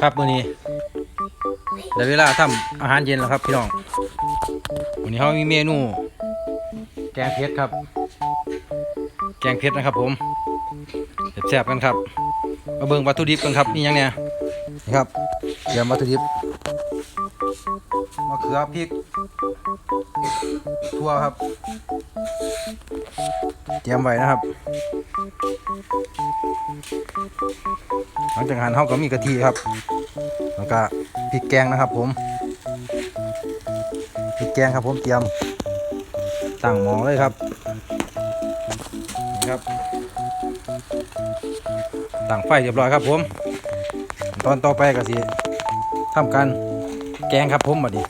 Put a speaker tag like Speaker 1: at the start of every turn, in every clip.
Speaker 1: ครับมื้อนี้ได้เวลาทำอาหารเย็นแล้วครับพี่น้องวันนี้เรามีเมนู แกงเผ็ดครับ แกงเผ็ดนะครับ ผมแซ่บๆกันครับมาเบิ่งวัตถุดิบกันครับนี่ยังเนี่ยครับเตรียมวัตถุดิบ มะเขือพริกทั่วครับ เตรียมไว้นะครับ หลังจากหั่นเฮาก็มีกะทิครับ แล้วก็พริกแกงนะครับ ผมพริกแกงครับ ผมเตรียมตั้งหม้อเลยครับนะครับตั้งไฟเรียบร้อยครับผม ตอนต่อไปก็สิทำการ แกงครับผมบัดนี้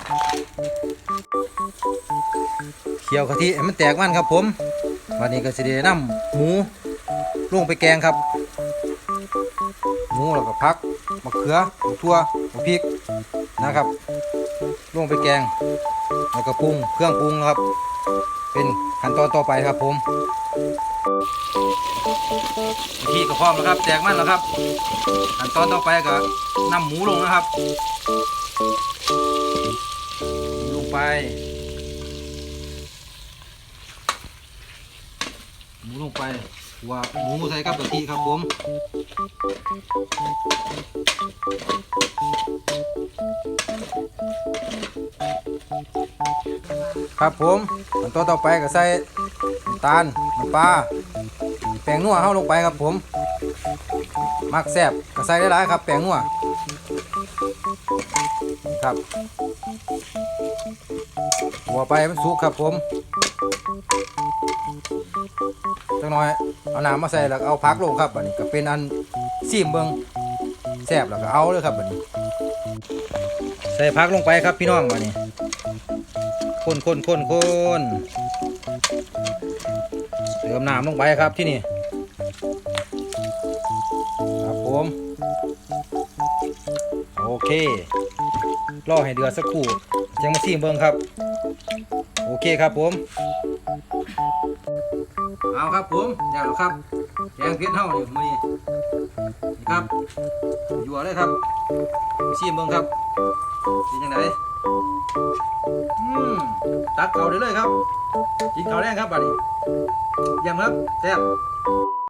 Speaker 1: เคี่ยวกะทิให้มันแตกมันครับผมวันนี้ก็สิได้นำหมูลงไปแกงครับ หมูแล้วก็พักมะเขือมะทั่วมะพริกนะครับลงไปแกงแล้วก็ปรุงเครื่องปรุงครับ เป็นขั้นตอนต่อไปครับผมที่ก็พร้อมแล้วครับแจกมันแล้วครับขั้นตอนต่อไปก็นำหมูลงนะครับ หมูลงไปว่าหมูใส่กับกะทิครับผมครับผมขั้นตอนต่อไปก็ใส่น้ำตาลน้ำปลา แป้งนัวเข้าลงไปครับผม มักแซบก็ใส่ได้หลายครับ แป้งนัวครับ หัวไปมันสุกครับผมจังน้อยเอาน้ำมาใส่แล้วเอาพักลงครับอันนี้ก็เป็นอันซีมเบิงแซบแล้วก็เอาเลยครับอันนี้ ใส่พักลงไปครับพี่น้องบัดนี้คนคนคนคนเติมน้ำลงไปครับที่นี่ ครับผม โอเค รอให้เดือดสักครู่ยังมาซีมเบิ้งครับ โอเคครับผม เอาครับผมอย่าหรครับแกงเผ็ดเท่านี่มือนี้นี่ครับอยู่เลยครับซีมเบิ้งครับเป็นยังไงอืมตักเขาได้เลยครับกินข้าแรงครับบัดนี้ยี่ยมครับแซ่บ